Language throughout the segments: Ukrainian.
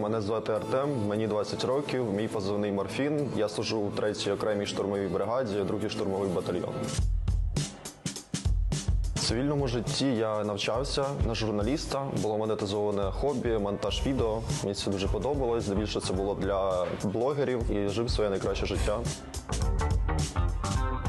Мене звати Артем, мені 20 років, мій позивний морфін. Я служу у 3-й окремій штурмовій бригаді, 2-й штурмовий батальйон. В цивільному житті я навчався на журналіста. Було монетизоване хобі, монтаж відео. Мені це дуже подобалось. Здебільшого це було для блогерів і жив своє найкраще життя.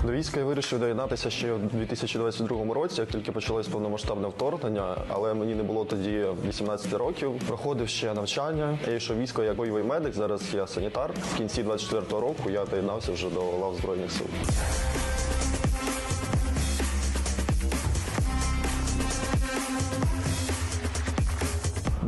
До війська я вирішив доєднатися ще у 2022 році, як тільки почалось повномасштабне вторгнення, але мені не було тоді 18 років. Проходив ще навчання. Я йшов військо як бойовий медик. Зараз я санітар. В кінці 24 року я доєднався вже до лав збройних сил.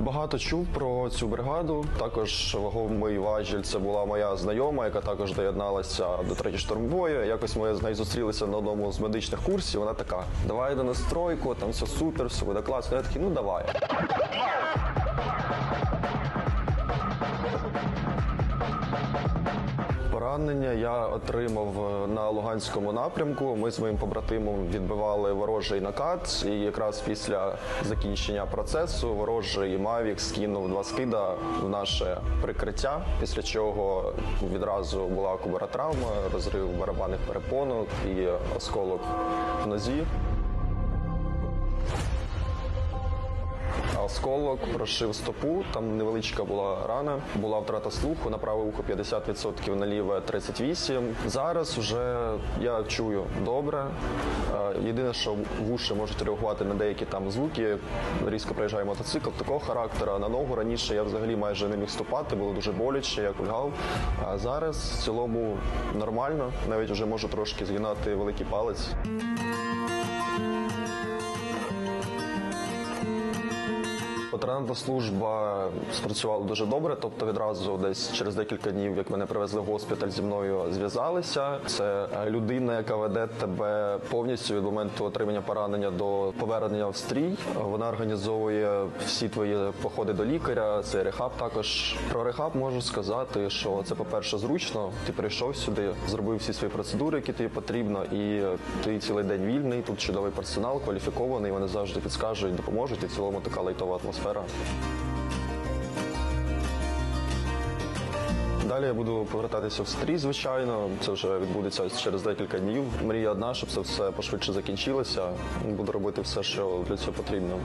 Багато чув про цю бригаду. Також вагомий важіль це була моя знайома, яка також доєдналася до третьої штурмбою. Якось ми з нею зустрілися на одному з медичних курсів. Вона така: давай до настройку, там все супер, все буде класно. Я такий, ну давай. Поранення я отримав на Луганському напрямку. Ми з моїм побратимом відбивали ворожий накат, і якраз після закінчення процесу ворожий Мавік скинув два скида в наше прикриття. Після чого відразу була кубаротравма, розрив барабанних перепонок і осколок в нозі. Осколок прошив стопу, там невеличка була рана, була втрата слуху, на праве ухо 50%, на ліве 38%. Зараз вже я чую добре. Е, Єдине, що вуші можуть реагувати на деякі там звуки. Різко приїжджає мотоцикл такого характеру. На ногу раніше я взагалі майже не міг ступати, було дуже боляче, я кульгав. А зараз в цілому нормально, навіть вже можу трошки згинати великий палець. Патронатна служба спрацювала дуже добре, тобто відразу десь через декілька днів, як мене привезли в госпіталь, зі мною зв'язалися. Це людина, яка веде тебе повністю від моменту отримання поранення до повернення в стрій. Вона організовує всі твої походи до лікаря. Це рехаб. Також про рехаб можу сказати, що це, по-перше, зручно. Ти прийшов сюди, зробив всі свої процедури, які тобі потрібно, і ти цілий день вільний. Тут чудовий персонал, кваліфікований. Вони завжди підскажуть, допоможуть. І в цілому така лайтова атмосфера. Далі я буду повертатися в стрій, звичайно. Це вже відбудеться через декілька днів. Мрія одна, щоб це все пошвидше закінчилося. Буду робити все, що для цього потрібно.